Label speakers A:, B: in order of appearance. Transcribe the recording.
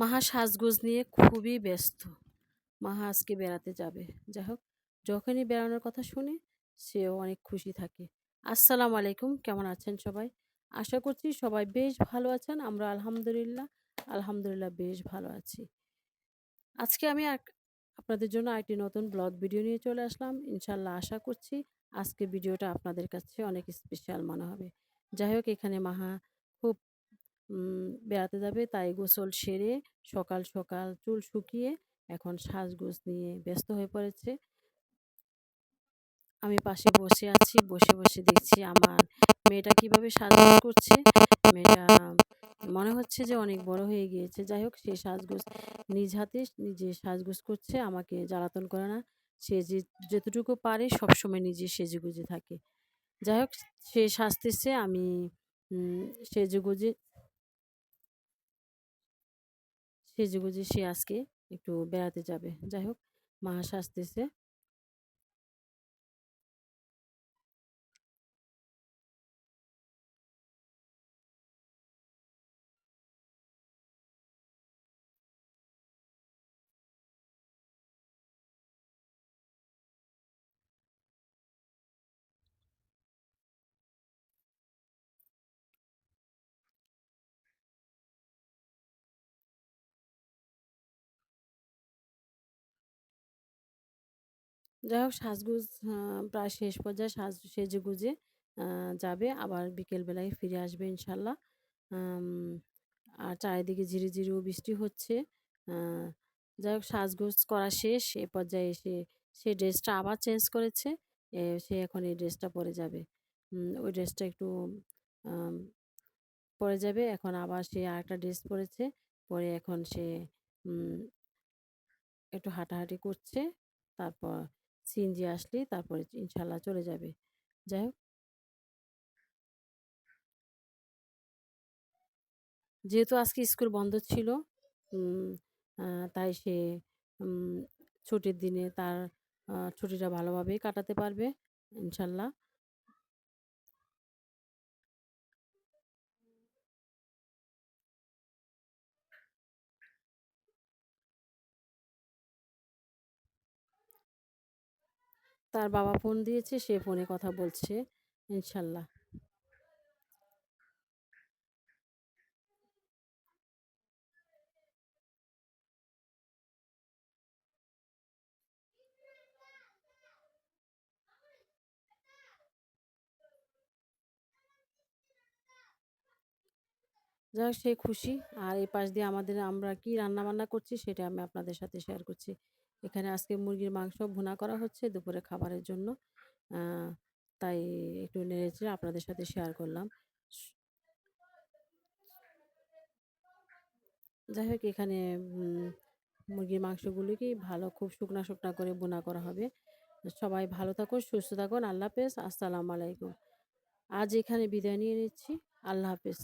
A: মাহা সাজগোজ নিয়ে খুবই ব্যস্ত। মাহা আজকে বেড়াতে যাবে। যাই হোক যখনই বেড়ানোর কথা শুনে, সেও অনেক খুশি থাকে। আসসালামু আলাইকুম, কেমন আছেন সবাই? আশা করছি সবাই বেশ ভালো আছেন। আমরা আলহামদুলিল্লাহ আলহামদুলিল্লাহ বেশ ভালো আছি। আজকে আমি আপনাদের জন্য একটি নতুন ব্লগ ভিডিও নিয়ে চলে আসলাম। ইনশাল্লাহ আশা করছি আজকে ভিডিওটা আপনাদের কাছে অনেক স্পেশাল মনে হবে। যাই হোক এখানে মাহা খুব বেড়াতে যাবে। তাই গোসল সেরে সকাল সকাল চুল শুকিয়ে এখন সাজগোজ নিয়ে ব্যস্ত হয়ে পড়েছে। আমি পাশে বসে আছি বসে বসে দেখছি আমার মেয়েটা কীভাবে সাজগোজ করছে। মেয়েটা মনে হচ্ছে যে অনেক বড় হয়ে গিয়েছে। যাই হোক সে সাজগোজ নিজ হাতে নিজে সাজগোজ করছে আমাকে জ্বালাতন করে না। সে যে যতটুকু পারে সবসময় নিজে সেজে গুজে থাকে। যাই হোক সে সাজতেছে আমি উম, সেজে গুজে সে আজকে একটু বেড়াতে যাবে। যাই হোক মা সাজতেছে যাই হোক সাজগোজ প্রায় শেষ পর্যায়ে সাজ সেজেগুজে আহ, যাবে। আবার বিকেলবেলায় ফিরে আসবে ইনশাল্লাহ। আর চারিদিকে ঝিরি ঝিরিও বৃষ্টি হচ্ছে। যাই হোক সাজগোজ করা শেষ। এ পর্যায়ে এসে সে ড্রেসটা আবার চেঞ্জ করেছে। সে এখন এই ড্রেসটা পরে যাবে। ওই ড্রেসটা একটু পরে যাবে। এখন আবার সে আরেকটা ড্রেস পরেছে। পরে এখন সে একটু হাঁটাহাঁটি করছে। তারপর সিএনজি আসলেই তারপরে ইনশাল্লাহ চলে যাবে। যাই হোক। যেহেতু আজকে স্কুল বন্ধ ছিল তাই সে ছুটির দিনে তার ছুটিটা ভালোভাবেই কাটাতে পারবে, ইনশাল্লাহ। তার বাবা ফোন দিয়েছে, সে ফোনে কথা বলছে, ইনশাল্লাহ। হোক সে খুশি। আর এই পাশ দিয়ে আমাদের আমরা কি রান্না বান্না করছি, সেটা আমি আপনাদের সাথে শেয়ার করছি। এখানে আজকে মুরগির মাংস ভুনা করা হচ্ছে দুপুরে খাবারের জন্য। তাই একটু নেড়েচেড়ে আপনাদের সাথে শেয়ার করলাম। যাই হোক, এখানে মুরগির মাংসগুলোকে ভালো, খুব শুকনা শুকনা করে বোনা করা হবে। সবাই ভালো থাকুন, সুস্থ থাকুন। আল্লাহ হাফেজ। আসসালামু আলাইকুম। আজ এখানে বিদায় নিয়ে নিচ্ছি। আল্লাহ হাফেজ।